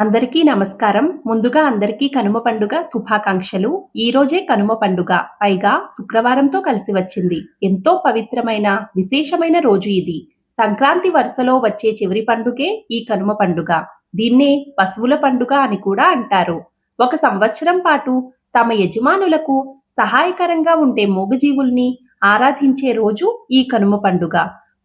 అందరికీ నమస్కారం. ముందుగా అందరికీ కనుమ పండుగ శుభాకాంక్షలు. ఈ రోజే కనుమ పండుగ. పైగా శుక్రవారంతో కలిసి వచ్చింది. ఎంతో పవిత్రమైన విశేషమైన రోజు ఇది. సంక్రాంతి వరుసలో వచ్చే చివరి పండుగే ఈ కనుమ పండుగ. దీన్నే పశువుల పండుగ అని కూడా అంటారు. ఒక సంవత్సరం పాటు తమ యజమానులకు సహాయకరంగా ఉండే మూగజీవుల్ని ఆరాధించే రోజు ఈ కనుమ పండుగ.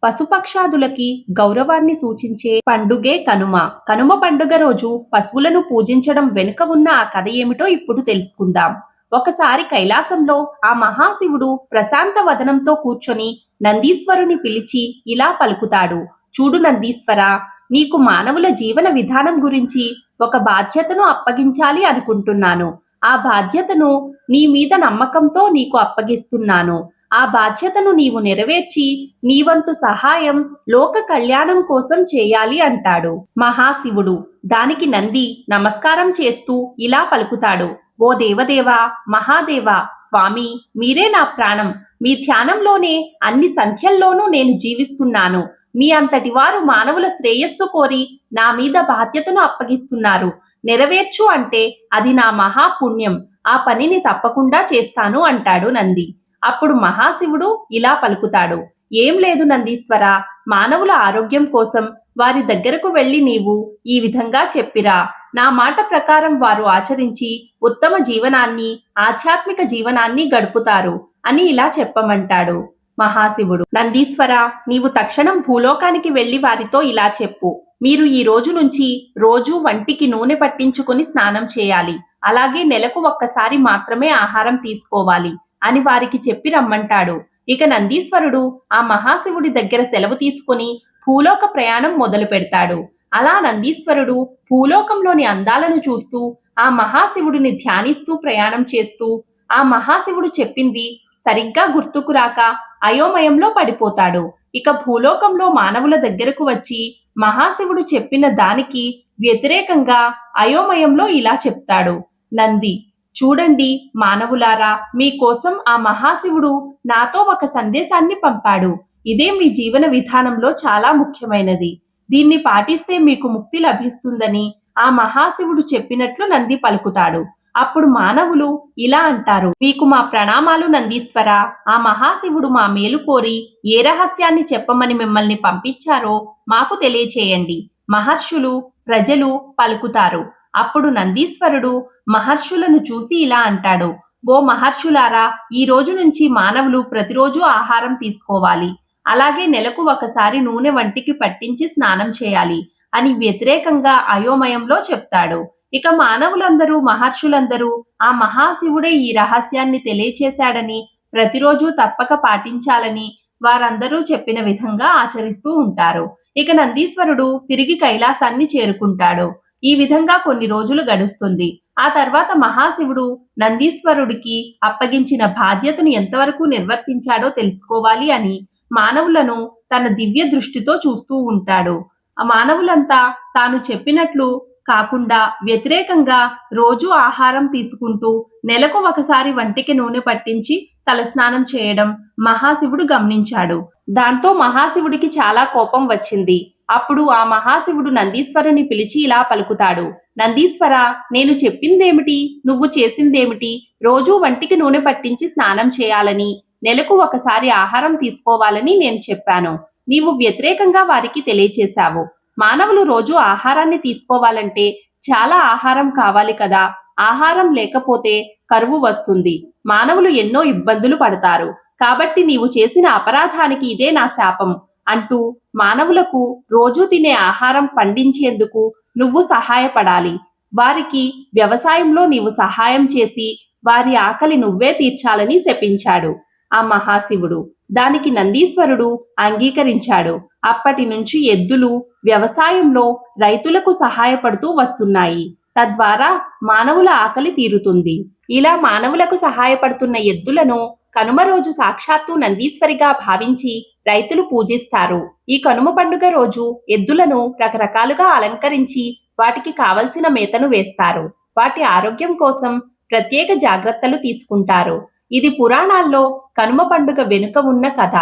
పశుపక్షాదులకి గౌరవాన్ని సూచించే పండుగే కనుమ. కనుమ పండుగ రోజు పశువులను పూజించడం వెనుక ఉన్న ఆ కథ ఏమిటో ఇప్పుడు తెలుసుకుందాం. ఒకసారి కైలాసంలో ఆ మహాశివుడు ప్రశాంత వదనంతో కూర్చొని నందీశ్వరుని పిలిచి ఇలా పలుకుతాడు. చూడు నందీశ్వర నీకు మానవుల జీవన విధానం గురించి ఒక బాధ్యతను అప్పగించాలి అనుకుంటున్నాను. ఆ బాధ్యతను నీ మీద నమ్మకంతో నీకు అప్పగిస్తున్నాను. ఆ బాధ్యతను నీవు నెరవేర్చి నీవంతు సహాయం లోక కళ్యాణం కోసం చేయాలి అంటాడు. మహాశివుడు దానికి నంది నమస్కారం చేస్తూ ఇలా పలుకుతాడు. ఓ దేవదేవా మహాదేవా స్వామి మీరే నా ప్రాణం. మీ ధ్యానంలోనే అన్ని సంఖ్యల్లోనూ నేను జీవిస్తున్నాను. మీ అంతటి వారు మానవుల శ్రేయస్సు కోరి నా మీద బాధ్యతను అప్పగిస్తున్నారు. నెరవేర్చు అంటే అది నా మహాపుణ్యం. ఆ పనిని తప్పకుండా చేస్తాను అంటాడు నంది. అప్పుడు మహాశివుడు ఇలా పలుకుతాడు. ఏం లేదు నందీశ్వర మానవుల ఆరోగ్యం కోసం వారి దగ్గరకు వెళ్ళి నీవు ఈ విధంగా చెప్పిరా. నా మాట ప్రకారం వారు ఆచరించి ఉత్తమ జీవనాన్ని ఆధ్యాత్మిక జీవనాన్ని గడుపుతారు అని ఇలా చెప్పమంటాడు మహాశివుడు. నందీశ్వర నీవు తక్షణం భూలోకానికి వెళ్ళి వారితో ఇలా చెప్పు. మీరు ఈ రోజు నుంచి రోజు వంటికి నూనె పట్టించుకుని స్నానం చేయాలి. అలాగే నెలకు ఒక్కసారి మాత్రమే ఆహారం తీసుకోవాలి. అని వారికి చెప్పి రమ్మంటాడు. ఇక నందీశ్వరుడు ఆ మహాశివుడి దగ్గర సెలవు తీసుకుని భూలోక ప్రయాణం మొదలు పెడతాడు. అలా నందీశ్వరుడు భూలోకంలోని అందాలను చూస్తూ ఆ మహాశివుడిని ధ్యానిస్తూ ప్రయాణం చేస్తూ ఆ మహాశివుడు చెప్పింది సరిగ్గా గుర్తుకు రాక అయోమయంలో పడిపోతాడు. ఇక భూలోకంలో మానవుల దగ్గరకు వచ్చి మహాశివుడు చెప్పిన దానికి వ్యతిరేకంగా అయోమయంలో ఇలా చెప్తాడు. నంది చూడండి మానవులారా మీకోసం ఆ మహాశివుడు నాతో ఒక సందేశాన్ని పంపాడు. ఇదే మీ జీవన విధానంలో చాలా ముఖ్యమైనది. దీన్ని పాటిస్తే మీకు ముక్తి లభిస్తుందని ఆ మహాశివుడు చెప్పినట్లు నంది పలుకుతాడు. అప్పుడు మానవులు ఇలా అంటారు మీకు మా ప్రణామాలు నందీశ్వర ఆ మహాశివుడు మా మేలు కోరి ఏ రహస్యాన్ని చెప్పమని మిమ్మల్ని పంపించారో మాకు తెలియచేయండి. మహర్షులు ప్రజలు పలుకుతారు. అప్పుడు నందీశ్వరుడు మహర్షులను చూసి ఇలా అంటాడు ఓ మహర్షులారా ఈ రోజు నుంచి మానవులు ప్రతిరోజు ఆహారం తీసుకోవాలి. అలాగే నెలకు ఒకసారి నూనె వంటికి పట్టించి స్నానం చేయాలి అని వ్యతిరేకంగా అయోమయంలో చెప్తాడు. ఇక మానవులందరూ మహర్షులందరూ ఆ మహాశివుడే ఈ రహస్యాన్ని తెలియచేశాడని ప్రతిరోజు తప్పక పాటించాలని వారందరూ చెప్పిన విధంగా ఆచరిస్తూ ఉంటారు. ఇక నందీశ్వరుడు తిరిగి కైలాసాన్ని చేరుకుంటాడు. ఈ విధంగా కొన్ని రోజులు గడుస్తుంది. ఆ తర్వాత మహాశివుడు నందీశ్వరుడికి అప్పగించిన బాధ్యతను ఎంతవరకు నిర్వర్తించాడో తెలుసుకోవాలి అని మానవులను తన దివ్య దృష్టితో చూస్తూ ఉంటాడు. ఆ మానవులంతా తాను చెప్పినట్లు కాకుండా వ్యతిరేకంగా రోజు ఆహారం తీసుకుంటూ నెలకు ఒకసారి వంటికి నూనె పట్టించి తలస్నానం చేయడం మహాశివుడు గమనించాడు. దాంతో మహాశివుడికి చాలా కోపం వచ్చింది. అప్పుడు ఆ మహాశివుడు నందీశ్వరుని పిలిచి ఇలా పలుకుతాడు. నందీశ్వర నేను చెప్పిందేమిటి? నువ్వు చేసిందేమిటి? రోజూ వంటికి నూనె పట్టించి స్నానం చేయాలని నెలకు ఒకసారి ఆహారం తీసుకోవాలని నేను చెప్పాను. నీవు వ్యతిరేకంగా వారికి తెలియచేశావు. మానవులు రోజు ఆహారాన్ని తీసుకోవాలంటే చాలా ఆహారం కావాలి కదా. ఆహారం లేకపోతే కరువు వస్తుంది. మానవులు ఎన్నో ఇబ్బందులు పడతారు. కాబట్టి నీవు చేసిన అపరాధానికి ఇదే నా శాపం. అంటూ మానవులకు రోజూ తినే ఆహారం పండించేందుకు నువ్వు సహాయపడాలి. వారికి వ్యవసాయంలో నీవు సహాయం చేసి వారి ఆకలి నువ్వే తీర్చాలని శపించాడు. ఆ మహాశివుడు దానికి నందీశ్వరుడు అంగీకరించాడు. అప్పటి నుంచి ఎద్దులు వ్యవసాయంలో రైతులకు సహాయపడుతూ వస్తున్నాయి. తద్వారా మానవుల ఆకలి తీరుతుంది. ఇలా మానవులకు సహాయపడుతున్న ఎద్దులను కనుమ రోజు సాక్షాత్తు నందీశ్వరిగా భావించి రైతులు పూజిస్తారు. ఈ కనుమ పండుగ రోజు ఎద్దులను రకరకాలుగా అలంకరించి వాటికి కావలసిన మేతను వేస్తారు. వాటి ఆరోగ్యం కోసం ప్రత్యేక జాగ్రత్తలు తీసుకుంటారు. ఇది పురాణాల్లో కనుమ పండుగ వెనుక ఉన్న కథ.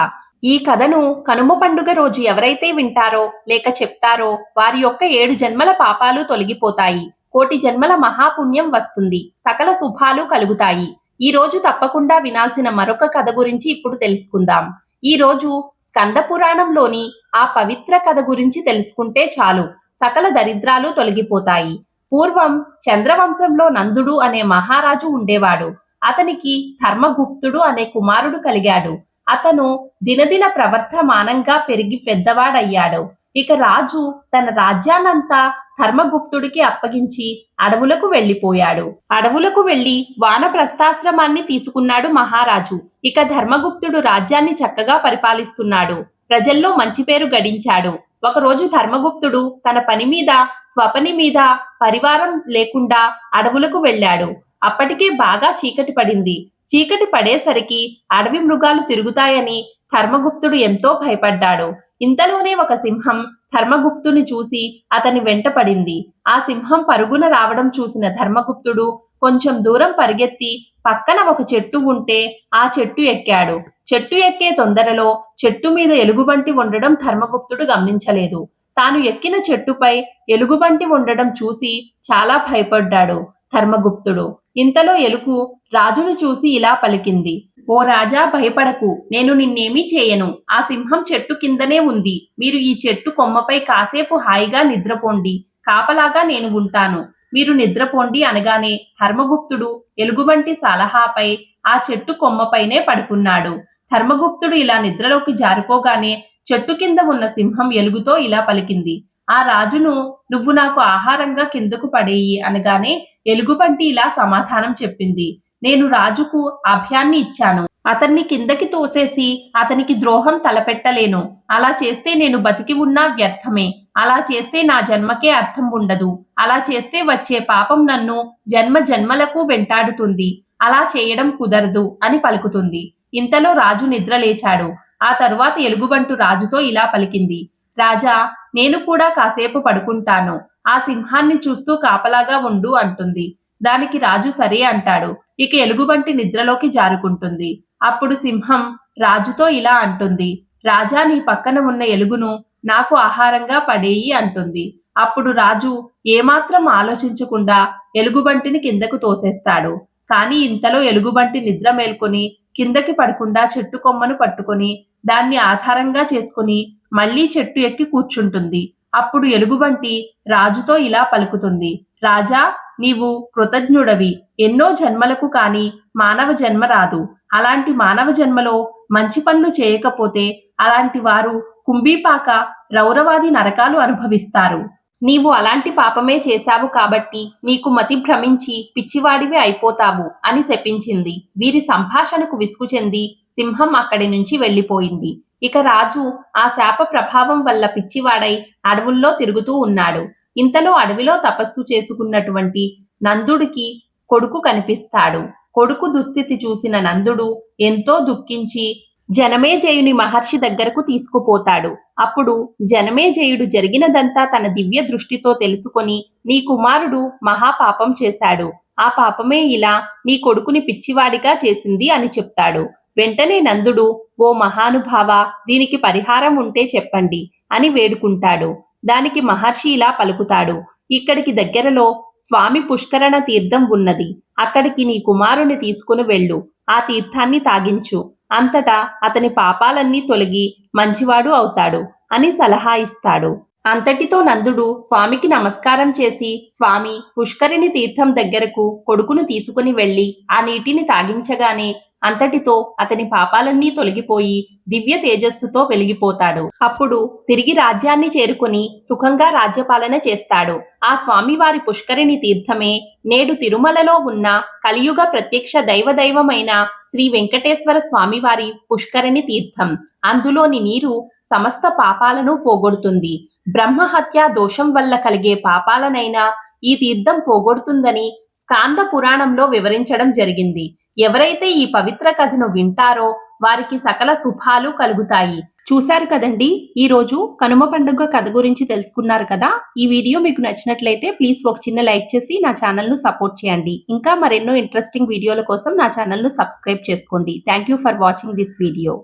ఈ కథను కనుమ పండుగ రోజు ఎవరైతే వింటారో లేక చెప్తారో వారి యొక్క ఏడు జన్మల పాపాలు తొలగిపోతాయి. కోటి జన్మల మహాపుణ్యం వస్తుంది. సకల శుభాలు కలుగుతాయి. ఈ రోజు తప్పకుండా వినాల్సిన మరొక కథ గురించి ఇప్పుడు తెలుసుకుందాం. ఈ రోజు స్కంద పురాణంలోని ఆ పవిత్ర కథ గురించి తెలుసుకుంటే చాలు. సకల దరిద్రాలు తొలగిపోతాయి. పూర్వం చంద్రవంశంలో నందుడు అనే మహారాజు ఉండేవాడు. అతనికి ధర్మగుప్తుడు అనే కుమారుడు కలిగాడు. అతను దినదిన ప్రవర్తమానంగా పెరిగి పెద్దవాడయ్యాడు. ఇక రాజు తన రాజ్యాన్నంతా ధర్మగుప్తుడికి అప్పగించి అడవులకు వెళ్ళిపోయాడు అడవులకు వెళ్ళి వానప్రస్థాశ్రమాన్ని తీసుకున్నాడు మహారాజు. ఇక ధర్మగుప్తుడు రాజ్యాన్ని చక్కగా పరిపాలిస్తున్నాడు. ప్రజల్లో మంచి పేరు గడించాడు. ఒకరోజు ధర్మగుప్తుడు తన పని మీద స్వపని మీద పరివారం లేకుండా అడవులకు వెళ్ళాడు. అప్పటికే బాగా చీకటి పడింది. చీకటి పడేసరికి అడవి మృగాలు తిరుగుతాయని ధర్మగుప్తుడు ఎంతో భయపడ్డాడు. ఇంతలోనే ఒక సింహం ధర్మగుప్తుని చూసి అతని వెంట పడింది. ఆ సింహం పరుగున రావడం చూసిన ధర్మగుప్తుడు కొంచెం దూరం పరిగెత్తి పక్కన ఒక చెట్టు ఉంటే ఆ చెట్టు ఎక్కాడు. చెట్టు ఎక్కే తొందరలో చెట్టు మీద ఎలుగుబంటి ఉండడం ధర్మగుప్తుడు గమనించలేదు. తాను ఎక్కిన చెట్టుపై ఎలుగుబంటి ఉండడం చూసి చాలా భయపడ్డాడు ధర్మగుప్తుడు. ఇంతలో ఎలుగు రాజును చూసి ఇలా పలికింది. ఓ రాజా భయపడకు. నేను నిన్నేమీ చేయను. ఆ సింహం చెట్టు కిందనే ఉంది. మీరు ఈ చెట్టు కొమ్మపై కాసేపు హాయిగా నిద్రపోండి. కాపలాగా నేను ఉంటాను. మీరు నిద్రపోండి అనగానే ధర్మగుప్తుడు ఎలుగుబంటి సలహాపై ఆ చెట్టు కొమ్మపైనే పడుకున్నాడు. ధర్మగుప్తుడు ఇలా నిద్రలోకి జారుకోగానే చెట్టు కింద ఉన్న సింహం ఎలుగుతో ఇలా పలికింది. ఆ రాజును నువ్వు నాకు ఆహారంగా కిందకు పడేయి అనగానే ఎలుగుబంటి ఇలా సమాధానం చెప్పింది. నేను రాజుకు అభయాన్ని ఇచ్చాను. అతన్ని కిందకి తోసేసి అతనికి ద్రోహం తలపెట్టలేను. అలా చేస్తే నేను బతికి ఉన్నా వ్యర్థమే. అలా చేస్తే నా జన్మకే అర్థం ఉండదు. అలా చేస్తే వచ్చే పాపం నన్ను జన్మ జన్మలకు వెంటాడుతుంది. అలా చేయడం కుదరదు అని పలుకుతుంది. ఇంతలో రాజు నిద్ర లేచాడు. ఆ తరువాత ఎలుగుబంటు రాజుతో ఇలా పలికింది. రాజా నేను కూడా కాసేపు పడుకుంటాను. ఆ సింహాన్ని చూస్తూ కాపలాగా ఉండు అంటుంది. దానికి రాజు సరే అంటాడు. ఇక ఎలుగుబంటి నిద్రలోకి జారుకుంటుంది. అప్పుడు సింహం రాజుతో ఇలా అంటుంది రాజా నీ పక్కన ఉన్న ఎలుగును నాకు ఆహారంగా పడేయి అంటుంది. అప్పుడు రాజు ఏమాత్రం ఆలోచించకుండా ఎలుగుబంటిని కిందకు తోసేస్తాడు. కానీ ఇంతలో ఎలుగుబంటి నిద్ర మేల్కొని కిందకి పడకుండా చెట్టు కొమ్మను పట్టుకొని దాన్ని ఆధారంగా చేసుకుని మళ్ళీ చెట్టు ఎక్కి కూర్చుంటుంది. అప్పుడు ఎలుగుబంటి రాజుతో ఇలా పలుకుతుంది రాజా నీవు కృతజ్ఞుడవి. ఎన్నో జన్మలకు కాని మానవ జన్మ రాదు. అలాంటి మానవ జన్మలో మంచి పనులు చేయకపోతే అలాంటి వారు కుంభీపాక రౌరవాది నరకాలు అనుభవిస్తారు. నీవు అలాంటి పాపమే చేశావు కాబట్టి నీకు మతి భ్రమించి పిచ్చివాడివి అయిపోతావు అని శపించింది. వీరి సంభాషణకు విసుగు చెంది సింహం అక్కడి నుంచి వెళ్ళిపోయింది ఇక రాజు ఆ శాప ప్రభావం వల్ల పిచ్చివాడై అడవుల్లో తిరుగుతూ ఉన్నాడు. ఇంతలో అడవిలో తపస్సు చేసుకున్నటువంటి నందుడికి కొడుకు కనిపిస్తాడు. కొడుకు దుస్థితి చూసిన నందుడు ఎంతో దుఃఖించి జనమేజయుని మహర్షి దగ్గరకు తీసుకుపోతాడు. అప్పుడు జనమేజయుడు జరిగినదంతా తన దివ్య దృష్టితో తెలుసుకొని నీ కుమారుడు మహాపాపం చేశాడు. ఆ పాపమే ఇలా నీ కొడుకుని పిచ్చివాడిగా చేసింది అని చెప్తాడు. వెంటనే నందుడు ఓ మహానుభావ దీనికి పరిహారం ఉంటే చెప్పండి అని వేడుకుంటాడు. దానికి మహర్షి ఇలా పలుకుతాడు. ఇక్కడికి దగ్గరలో స్వామి పుష్కరణ తీర్థం ఉన్నది. అక్కడికి నీ కుమారుని తీసుకుని వెళ్ళు. ఆ తీర్థాన్ని తాగించు. అంతటా అతని పాపాలన్నీ తొలగి మంచివాడు అవుతాడు అని సలహా ఇస్తాడు. అంతటితో నందుడు స్వామికి నమస్కారం చేసి స్వామి పుష్కరిణి తీర్థం దగ్గరకు కొడుకును తీసుకుని వెళ్ళి ఆ నీటిని తాగించగానే అంతటితో అతని పాపాలన్నీ తొలగిపోయి దివ్య తేజస్సుతో వెలిగిపోతాడు. అప్పుడు తిరిగి రాజ్యాన్ని చేరుకుని సుఖంగా రాజ్యపాలన చేస్తాడు. ఆ స్వామివారి పుష్కరిణి తీర్థమే నేడు తిరుమలలో ఉన్న కలియుగ ప్రత్యక్ష దైవదైవమైన శ్రీ వెంకటేశ్వర స్వామివారి పుష్కరిణి తీర్థం. అందులోని నీరు సమస్త పాపాలను పోగొడుతుంది. బ్రహ్మహత్య దోషం వల్ల కలిగే పాపాలనైనా ఈ తీర్థం పోగొడుతుందని స్కాంద పురాణంలో వివరించడం జరిగింది. ఎవరైతే ఈ పవిత్ర కథను వింటారో వారికి సకల శుభాలు కలుగుతాయి. చూశారు కదండి? ఈ రోజు కనుమ పండుగ కథ గురించి తెలుసుకున్నారు కదా? ఈ వీడియో మీకు నచ్చినట్లయితే ప్లీజ్ ఒక చిన్న లైక్ చేసి నా ఛానల్ను సపోర్ట్ చేయండి. ఇంకా మరెన్నో ఇంట్రెస్టింగ్ వీడియోల కోసం నా ఛానల్ను సబ్స్క్రైబ్ చేసుకోండి. Thank you for watching this video.